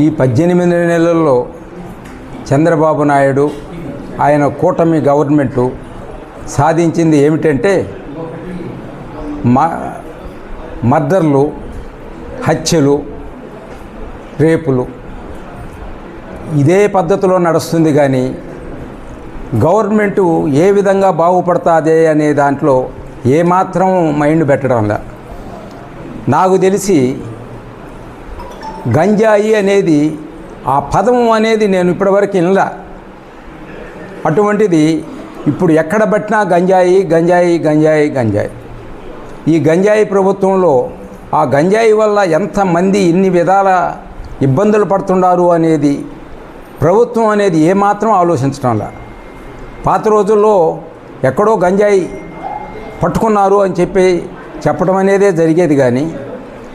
ఈ పద్దెనిమిది నెలల్లో చంద్రబాబు నాయుడు ఆయన కూటమి గవర్నమెంటు సాధించింది ఏమిటంటే మర్డర్లు హత్యలు రేపులు. ఇదే పద్ధతిలో నడుస్తుంది కానీ గవర్నమెంటు ఏ విధంగా బాగుపడుతుంది అనే దాంట్లో ఏమాత్రం మైండ్ పెట్టడంలా నాకు తెలిసి గంజాయి అనేది ఆ పదం అనేది నేను ఇప్పటివరకు వినలా. అటువంటిది ఇప్పుడు ఎక్కడ పట్టినా గంజాయి గంజాయి గంజాయి గంజాయి. ఈ గంజాయి ప్రభుత్వంలో ఆ గంజాయి వల్ల ఎంతమంది ఇన్ని విధాల ఇబ్బందులు పడుతున్నారు అనేది ప్రభుత్వం అనేది ఏమాత్రం ఆలోచించడంలా పాత రోజుల్లో ఎక్కడో గంజాయి పట్టుకున్నారు అని చెప్పి చెప్పడం అనేదే జరిగేది కానీ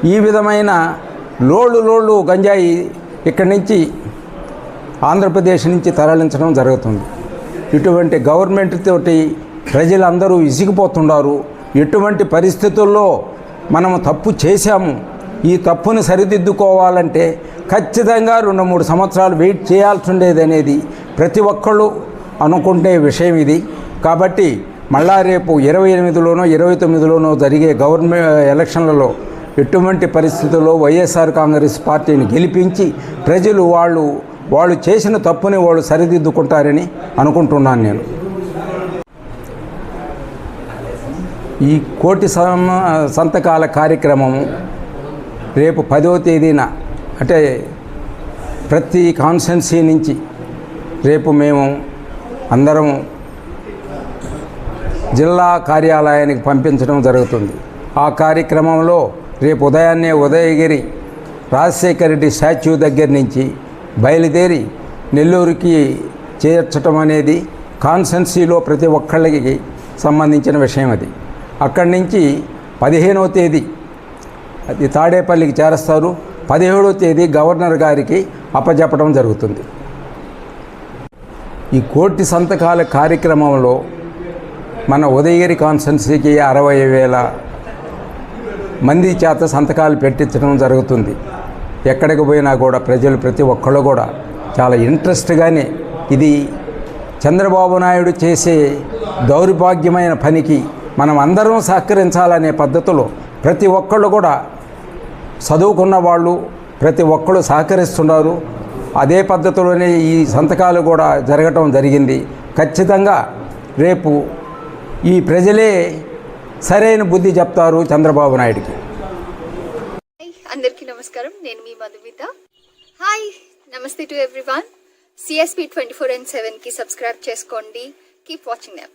ఈ విధమైన లోళ్ళు లోళ్ళు గంజాయి ఇక్కడి నుంచి ఆంధ్రప్రదేశ్ నుంచి తరలించడం జరుగుతుంది. ఇటువంటి గవర్నమెంట్ తోటి ప్రజలందరూ ఇసిగిపోతున్నారు ఎటువంటి పరిస్థితుల్లో మనము తప్పు చేశాము ఈ తప్పును సరిదిద్దుకోవాలంటే ఖచ్చితంగా రెండు మూడు సంవత్సరాలు వెయిట్ చేయాల్సి ఉండేది అనేది ప్రతి ఒక్కళ్ళు అనుకుంటే విషయం ఇది. కాబట్టి మళ్ళా రేపు ఇరవై ఎనిమిదిలోనో ఇరవై తొమ్మిదిలోనో జరిగే గవర్నమెంట్ ఎలక్షన్లలో ఎటువంటి పరిస్థితుల్లో వైఎస్ఆర్ కాంగ్రెస్ పార్టీని గెలిపించి ప్రజలు వాళ్ళు వాళ్ళు చేసిన తప్పుని వాళ్ళు సరిదిద్దుకుంటారని అనుకుంటున్నాను నేను. ఈ కోటి సంతకాల కార్యక్రమము రేపు పదో తేదీన అంటే ప్రతి కాన్స్టెన్సీ నుంచి రేపు మేము అందరం జిల్లా కార్యాలయానికి పంపించడం జరుగుతుంది. ఆ కార్యక్రమంలో రేపు ఉదయాన్నే ఉదయగిరి రాజశేఖర రెడ్డి స్టాచ్యూ దగ్గర నుంచి బయలుదేరి నెల్లూరుకి చేర్చడం అనేది కాన్సెన్సీలో ప్రతి ఒక్కళ్ళకి సంబంధించిన విషయం అది. అక్కడి నుంచి పదిహేనవ తేదీ అది తాడేపల్లికి చేరుస్తారు. పదిహేడవ తేదీ గవర్నర్ గారికి అప్పచెప్పడం జరుగుతుంది. ఈ కోటి సంతకాల కార్యక్రమంలో మన ఉదయగిరి కాన్సెన్సీకి అరవై వేల మంది చేత సంతకాలు పెట్టించడం జరుగుతుంది. ఎక్కడికి పోయినా కూడా ప్రజలు ప్రతి ఒక్కళ్ళు కూడా చాలా ఇంట్రెస్ట్గానే ఇది చంద్రబాబు నాయుడు చేసే దౌర్భాగ్యమైన పనికి మనం అందరం సహకరించాలనే పద్ధతిలో ప్రతి ఒక్కళ్ళు కూడా చదువుకున్న వాళ్ళు ప్రతి ఒక్కళ్ళు సహకరిస్తున్నారు. అదే పద్ధతిలోనే ఈ సంతకాలు కూడా జరగటం జరిగింది. ఖచ్చితంగా రేపు ఈ ప్రజలే సరైన బుద్ధి చెప్తారు చంద్రబాబు నాయుడికి. హాయ్ అందరికీ నమస్కారం. నేను మీ మధుమిత. హాయ్ నమస్తే to everyone. CSP twenty four and సెవెన్కి సబ్స్క్రైబ్ చేసుకోండి. Keep watching them